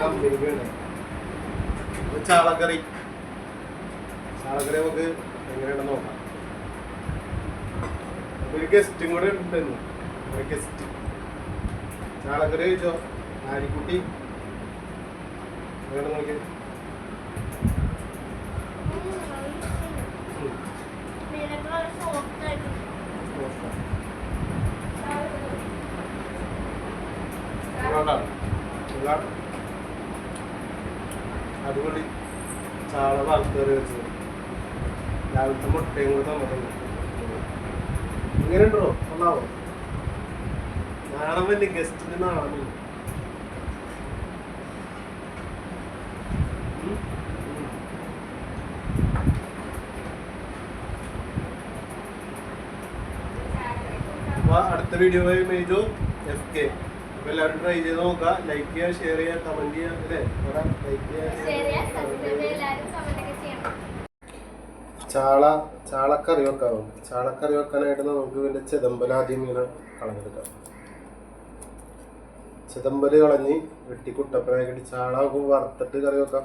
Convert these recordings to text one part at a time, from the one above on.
കമ്പനിക്കാണ് ചാളക്കറി ചാളക്കറി നമുക്ക് എങ്ങനെയാണെന്ന് നോക്കാം ഒരു ഗസ്റ്റും കൂടെ ഉണ്ടായിരുന്നു ഒരു ഗസ്റ്റ് ചാളക്കറി ചോദിച്ചോ ആരിക്കുട്ടി വേണം നോക്കി അതുകൊണ്ട് ചാള വറുത്തേറി വെച്ചത് രാവിലത്തെ മുട്ടയും കൂടെ തന്നിട്ടുണ്ട് ഇങ്ങനെയുണ്ടോ കൊള്ളാവോ? നാണം വലിയ ഗസ്റ്റിന്. അപ്പൊ അടുത്ത വീഡിയോ മേജോ എഫ് കെ എല്ലാവരും ട്രൈ ചെയ്ത് നോക്കുക. ലൈക്ക് ചെയ്യുക ഷെയർ ചെയ്യുക കമന്റ് ചെയ്യുക അല്ലേ? ലൈക്ക് ചെയ്യുക ചാള ചാളക്കറി വെക്കാവും ചാളക്കറി വെക്കാനായിട്ട് നമുക്ക് പിന്നെ ചെതമ്പൽ ആദ്യം ഇങ്ങനെ കളഞ്ഞെടുക്കാം. ചെതമ്പൽ കളഞ്ഞ് വെട്ടി കുട്ടപ്പനാക്കിട്ട് ചാള വറുത്തിട്ട് കറി വെക്കാം.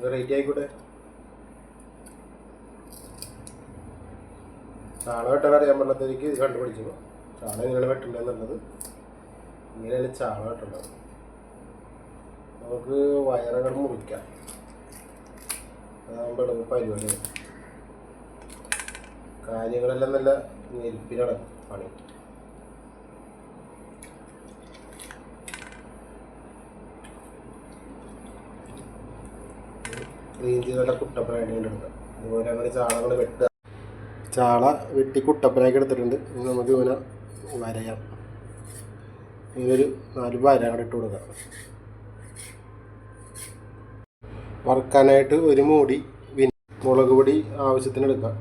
വെറൈറ്റി റെഡി ആയിക്കോട്ടെ. ചാള വെട്ടാൻ അറിയാൻ പാടില്ലാത്തവർക്ക് ഇത് കണ്ടുപിടിച്ചു ചാള എങ്ങനെയാണ് വെട്ടണ്ടെന്നുള്ളത് ഇങ്ങനെയാണ് ചാണകട്ടുണ്ടാവും നമുക്ക് വയറകൾ മുറിക്കാം. അതാകുമ്പോൾ പരിപാടി. കാര്യങ്ങളെല്ലാം നല്ല ഞെരുപ്പിനാണ് പണി. ക്ലീൻ ചെയ്തുള്ള കുട്ടപ്പനായിട്ട് എടുക്കാം വെട്ടുക. ചാള വെട്ടി കുട്ടപ്പനാക്കി എടുത്തിട്ടുണ്ട്. നമുക്ക് ഇവനെ വരയാം. ഇതൊരു നാല് വാര അങ്ങോട്ട് ഇട്ട് കൊടുക്കാം. വറുക്കാനായിട്ട് ഒരു മൂടി മുളക് പൊടി ആവശ്യത്തിന് എടുക്കാം.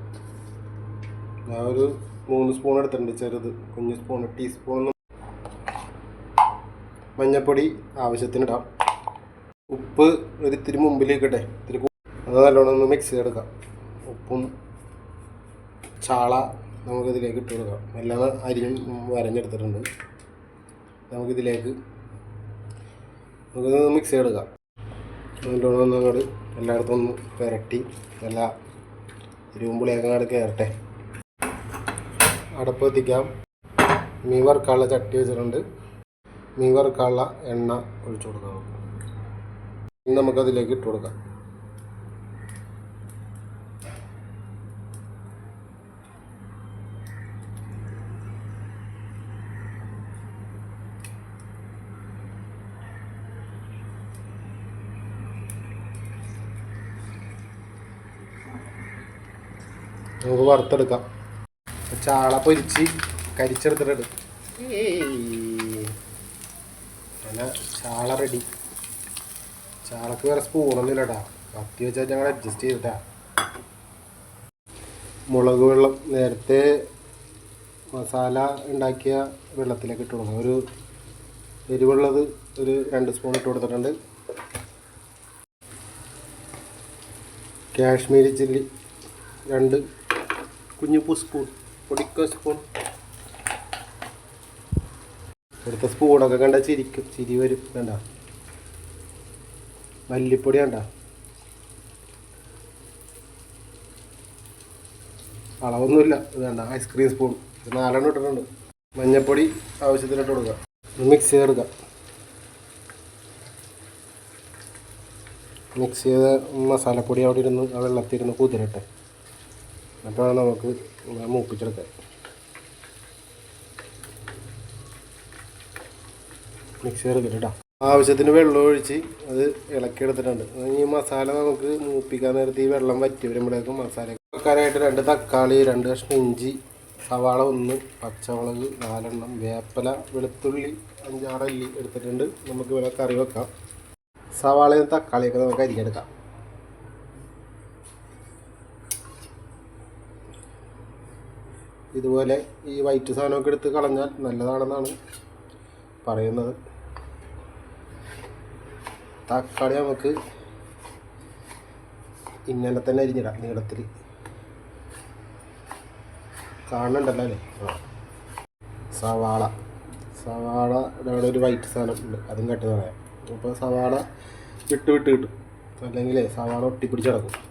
ഞാൻ ഒരു മൂന്ന് സ്പൂൺ എടുത്തിട്ടുണ്ട് ചെറുത്. കുഞ്ഞു സ്പൂൺ ടീസ്പൂൺ. മഞ്ഞൾപ്പൊടി ആവശ്യത്തിന് ഇടാം. ഉപ്പ് ഒരു ഇത്തിരി മുമ്പിലേക്ക് ഇട്ടെ ഇത്തിരി അത് നല്ലോണം ഒന്ന് മിക്സ് ചെയ്തെടുക്കാം ഉപ്പും ചാള നമുക്കിതിലേക്ക് ഇട്ട് കൊടുക്കാം. എല്ലാം അരിയും വരഞ്ഞെടുത്തിട്ടുണ്ട്. നമുക്കിതിലേക്ക് നമുക്കിത് മിക്സ് ചെയ്തെടുക്കാം. അതിന്റെ ഒന്ന് അങ്ങോട്ട് എല്ലായിടത്തും ഒന്ന് പുരട്ടി നല്ല ഇരുമ്പുളിയൊക്കെ അങ്ങോട്ട് കയറട്ടെ അടപ്പ് എത്തിക്കാം മീൻ വറുക്കാനുള്ള ചട്ടി വെച്ചിട്ടുണ്ട്. മീൻ വറുക്കാനുള്ള എണ്ണ ഒഴിച്ചു കൊടുക്കാം. നമുക്കതിലേക്ക് ഇട്ട് കൊടുക്കാം. നമുക്ക് വറുത്തെടുക്കാം. ചാള പൊരിച്ച് കരിച്ചെടുത്തിട്ടുണ്ട്. അങ്ങനെ ചാള റെഡി ചാളക്ക് വേറെ സ്പൂണൊന്നും ഇല്ലട്ടാ. കത്തി വെച്ചാൽ ഞങ്ങൾ അഡ്ജസ്റ്റ് ചെയ്തിട്ടാ. മുളക് വെള്ളം നേരത്തെ മസാല ഉണ്ടാക്കിയ വെള്ളത്തിലേക്ക് ഇട്ട് കൊടുക്കണം. ഒരു എരിവുള്ളത് ഒരു രണ്ട് സ്പൂൺ ഇട്ട് കൊടുത്തിട്ടുണ്ട്. കാശ്മീരി ചില്ലി രണ്ട് കുഞ്ഞുപ്പൂ സ്പൂൺ പൊടിക്ക സ്പൂൺ. ഇവിടുത്തെ സ്പൂണൊക്കെ കണ്ട ചിരിക്കും ചിരി വരും വേണ്ട മല്ലിപ്പൊടി വേണ്ട അളവൊന്നുമില്ല ഇത് വേണ്ട ഐസ്ക്രീം സ്പൂൺ. നാലെണ്ണം ഇട്ടിട്ടുണ്ട്. മഞ്ഞൾപ്പൊടി ആവശ്യത്തിനിട്ട് കൊടുക്കുക. മിക്സ് ചേർക്കുക മിക്സ് ചെയ്ത മസാലപ്പൊടി അവിടെ ഇരുന്ന് ആ വെള്ളത്തിൽ ഇരുന്ന് എന്നിട്ടാണ് നമുക്ക് മൂപ്പിച്ചെടുക്കാൻ മിക്സ് ചെയ്തെടുക്കട്ടെ ആവശ്യത്തിന് വെള്ളം ഒഴിച്ച് അത് ഇളക്കിയെടുത്തിട്ടുണ്ട്. ഈ മസാല നമുക്ക് മൂപ്പിക്കാൻ നേരത്ത് ഈ വെള്ളം വറ്റി വരുമ്പോഴേക്കും മസാല വെക്കാനായിട്ട് രണ്ട് തക്കാളി രണ്ട് കഷ്ണം ഇഞ്ചി സവാള ഒന്ന് പച്ചമുളക് നാലെണ്ണം വേപ്പല വെളുത്തുള്ളി അഞ്ചാറല്ലി എടുത്തിട്ടുണ്ട്. നമുക്ക് ഇവിടെ കറി വെക്കാം. സവാളയും തക്കാളിയൊക്കെ നമുക്ക് അരിഞ്ഞെടുക്കാം. ഇതുപോലെ ഈ വൈറ്റ് സാധനമൊക്കെ എടുത്ത് കളഞ്ഞാൽ നല്ലതാണെന്നാണ് പറയുന്നത്. തക്കാളി നമുക്ക് ഇങ്ങനെ തന്നെ അരിഞ്ഞിടാം നീളത്തിൽ കാണുന്നുണ്ടല്ലോ അല്ലേ? ആ. സവാള. സവാള അവിടെ ഒരു വൈറ്റ് സാധനം. ഉണ്ട്. അതും കട്ട് പറയാം അപ്പോൾ സവാള വിട്ട് വിട്ട് കിട്ടും. അല്ലെങ്കിൽ സവാള ഒട്ടിപ്പിടിച്ച് കിടക്കും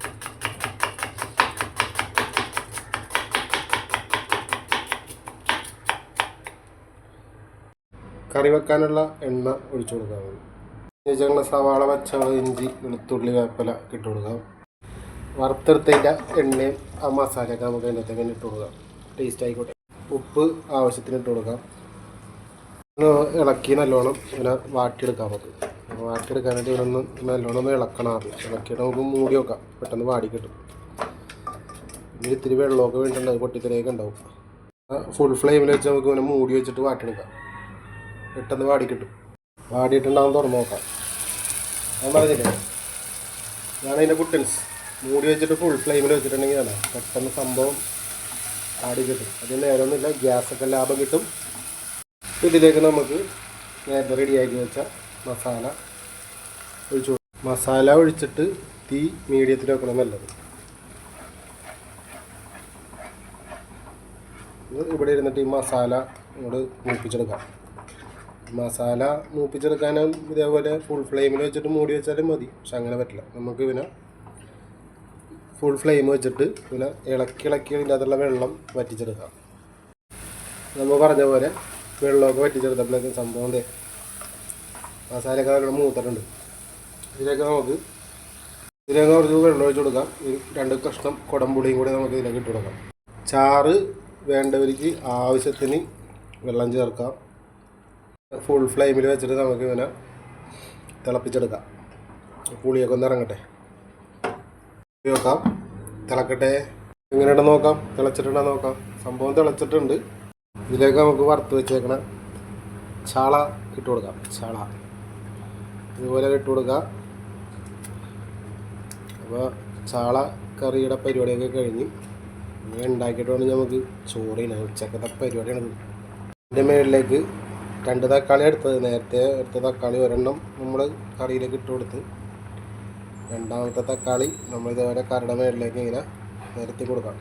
കറി വെക്കാനുള്ള എണ്ണ ഒഴിച്ചു കൊടുക്കാൻ മതി ഞങ്ങൾ സവാള പച്ചമുളക് ഇഞ്ചി വെളുത്തുള്ളി വേപ്പില ഇട്ട് കൊടുക്കാം. വറുത്തെടുത്തതിന്റെ എണ്ണയും ആ മസാലയൊക്കെ നമുക്ക് അതിനകത്തേക്ക് ഇട്ട് കൊടുക്കാം. ടേസ്റ്റ് ആയിക്കോട്ടെ. ഉപ്പ് ആവശ്യത്തിന് ഇട്ട് കൊടുക്കാം. ഇളക്കി നല്ലോണം ഇങ്ങനെ വാട്ടിയെടുക്കാം നമുക്ക്. വാട്ടിയെടുക്കാനായിട്ട് വാട്ടിയെടുക്കാനായിട്ട് ഒന്ന് നല്ലോണം ഒന്ന് ഇളക്കണമാറില്ല ഇളക്കിയിട്ട് നമുക്ക് മൂടി വെക്കാം. പെട്ടെന്ന് വാടി കിട്ടും. ഇനി ഇത്തിരി വെള്ളമൊക്കെ വേണ്ടിയിട്ടുണ്ടാവും പൊട്ടിത്തെറിയൊക്കെ ഉണ്ടാവും. ഫുൾ ഫ്ലെയിമിൽ വെച്ച് നമുക്ക് ഇങ്ങനെ മൂടി വെച്ചിട്ട് വാട്ടിയെടുക്കാം. പെട്ടെന്ന് വാടി കിട്ടും വാടിയിട്ടുണ്ടാകും തുറന്ന് നോക്കാം. ഞാൻ പറഞ്ഞില്ലേ? ഞാനതിന്റെ കുട്ടൻസ് മൂടി വെച്ചിട്ട് ഫുൾ ഫ്ലെയിമിൽ വെച്ചിട്ടുണ്ടെങ്കിൽ ആണ് പെട്ടെന്ന് സംഭവം ആടി കിട്ടും അതിന് നേരമൊന്നുമില്ല ഗ്യാസൊക്കെ ലാഭം കിട്ടും. ഇതിലേക്ക് നമുക്ക് നേരത്തെ റെഡിയാക്കി വെച്ച മസാല ഒഴിച്ചു. മസാല ഒഴിച്ചിട്ട് തീ മീഡിയത്തിൽ വെക്കണം നല്ലത്. ഇവിടെ ഇരുന്നിട്ട് ഈ മസാല ഇങ്ങോട്ട് മൂപ്പിച്ചെടുക്കാം. മസാല മൂപ്പിച്ചെടുക്കാനും ഇതേപോലെ ഫുൾ ഫ്ലെയിമിൽ വെച്ചിട്ട് മൂടി വെച്ചാലും മതി. പക്ഷെ അങ്ങനെ പറ്റില്ല. നമുക്ക് പിന്നെ ഫുൾ ഫ്ലെയിം വെച്ചിട്ട് പിന്നെ ഇളക്കി ഇളക്കി അതിന്റെ അകത്തുള്ള വെള്ളം വറ്റിച്ചെടുക്കാം. നമ്മൾ പറഞ്ഞ പോലെ വെള്ളമൊക്കെ വറ്റിച്ചെടുത്തപ്പോഴേക്കും സംഭവം തേ മസാലയൊക്കെ നല്ലോണം മൂത്തിട്ടുണ്ട്. ഇതിലേക്ക് നമുക്ക് ഇതിലേക്ക് കുറച്ച് വെള്ളം ഒഴിച്ച് കൊടുക്കാം. രണ്ട് കഷ്ണം കുടംപുളിയും കൂടി നമുക്ക് ഇതിലേക്ക് ഇട്ട് കൊടുക്കാം. ചാറ് വേണ്ടവർക്ക് ആവശ്യത്തിന് വെള്ളം ചേർക്കാം. ഫുൾ ഫ്ലെയിമിൽ വെച്ചിട്ട് നമുക്ക് ഇങ്ങനെ തിളപ്പിച്ചെടുക്കാം. പുളിയൊക്കെ ഒന്ന് ഇറങ്ങട്ടെ. വെക്കാം തിളക്കട്ടെ. എങ്ങനെയുണ്ട് നോക്കാം? തിളച്ചിട്ടുണ്ടോ നോക്കാം. സംഭവം തിളച്ചിട്ടുണ്ട്. ഇതിലേക്ക് നമുക്ക് വറുത്ത് വെച്ചേക്കണ ചാള ഇട്ട് കൊടുക്കാം. ചാള. ഇതുപോലെ ഇട്ട് കൊടുക്കാം. അപ്പോൾ ചാള കറിയുടെ പരിപാടിയൊക്കെ കഴിഞ്ഞ് ഇനി ഉണ്ടാക്കിയിട്ട് വേണമെങ്കിൽ നമുക്ക് ചോറിന് ഉച്ചക്കത്തെ പരിപാടിയാണ് ഇതിന്റെ മുകളിലേക്ക് രണ്ട് തക്കാളി എടുത്തത് നേരത്തെ എടുത്ത തക്കാളി ഒരെണ്ണം നമ്മൾ കറിയിലേക്ക് ഇട്ട് കൊടുത്ത് രണ്ടാമത്തെ തക്കാളി നമ്മൾ ഇതേപോലെ കറിയുടെ മേളിലേക്ക് ഇങ്ങനെ നിരത്തി കൊടുക്കാം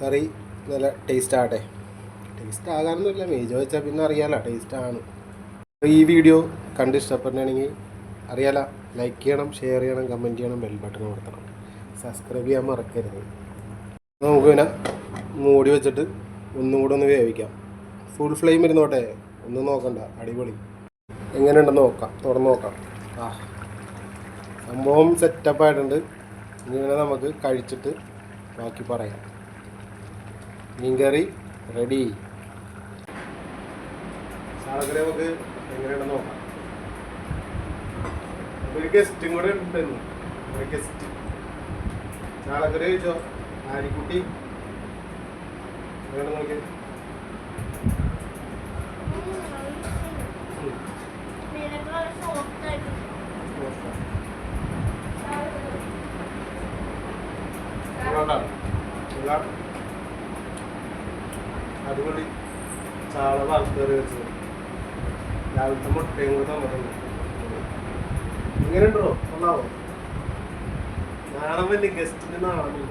കറി നല്ല ടേസ്റ്റ് ആകട്ടെ. ടേസ്റ്റ് ആകാനൊന്നുമില്ല. മേജ് വെച്ചാൽ പിന്നെ അറിയാലോ ടേസ്റ്റ് ആണ്. ഈ വീഡിയോ കണ്ട് ഇഷ്ടപ്പെട്ടാണെങ്കിൽ അറിയാലോ ലൈക്ക് ചെയ്യണം ഷെയർ ചെയ്യണം കമന്റ് ചെയ്യണം ബെൽ ബട്ടൺ കൊടുക്കണം. സബ്സ്ക്രൈബ് ചെയ്യാൻ മറക്കരുത്. നമുക്ക് പിന്നെ മൂടി വെച്ചിട്ട് ഒന്നും കൂടെ ഒന്ന് വേവിക്കാം. ഫുൾ ഫ്ലെയിം ഇരുന്നോട്ടെ ഒന്നും നോക്കണ്ട. അടിപൊളി. എങ്ങനെയുണ്ടെന്ന് നോക്കാം. തുറന്ന് നോക്കാം. ആ. സംഭവം സെറ്റപ്പ് ആയിട്ടുണ്ട്. ഇങ്ങനെ നമുക്ക് കഴിച്ചിട്ട് ബാക്കി പറയാം. മീൻകറി റെഡി ചാളക്കറി നമുക്ക് എങ്ങനെയുണ്ടെന്ന് നോക്കാം. ഒരു ഗസ്റ്റും കൂടെ ഉണ്ടായിരുന്നു ഒരു ഗസ്റ്റ് ചാളക്കറി കഴിച്ചോ ആരിക്കുട്ടി എങ്ങനെ നോക്കി അടിപൊളി ചാള വറുത്തേറി വെച്ചത്. രാവിലത്തെ മുട്ടയും കൂടെ തന്നിട്ടുണ്ട്. എങ്ങനെയുണ്ടോ കൊള്ളാവോ? നാളെ വലിയ ഗസ്റ്റിന് നാളെ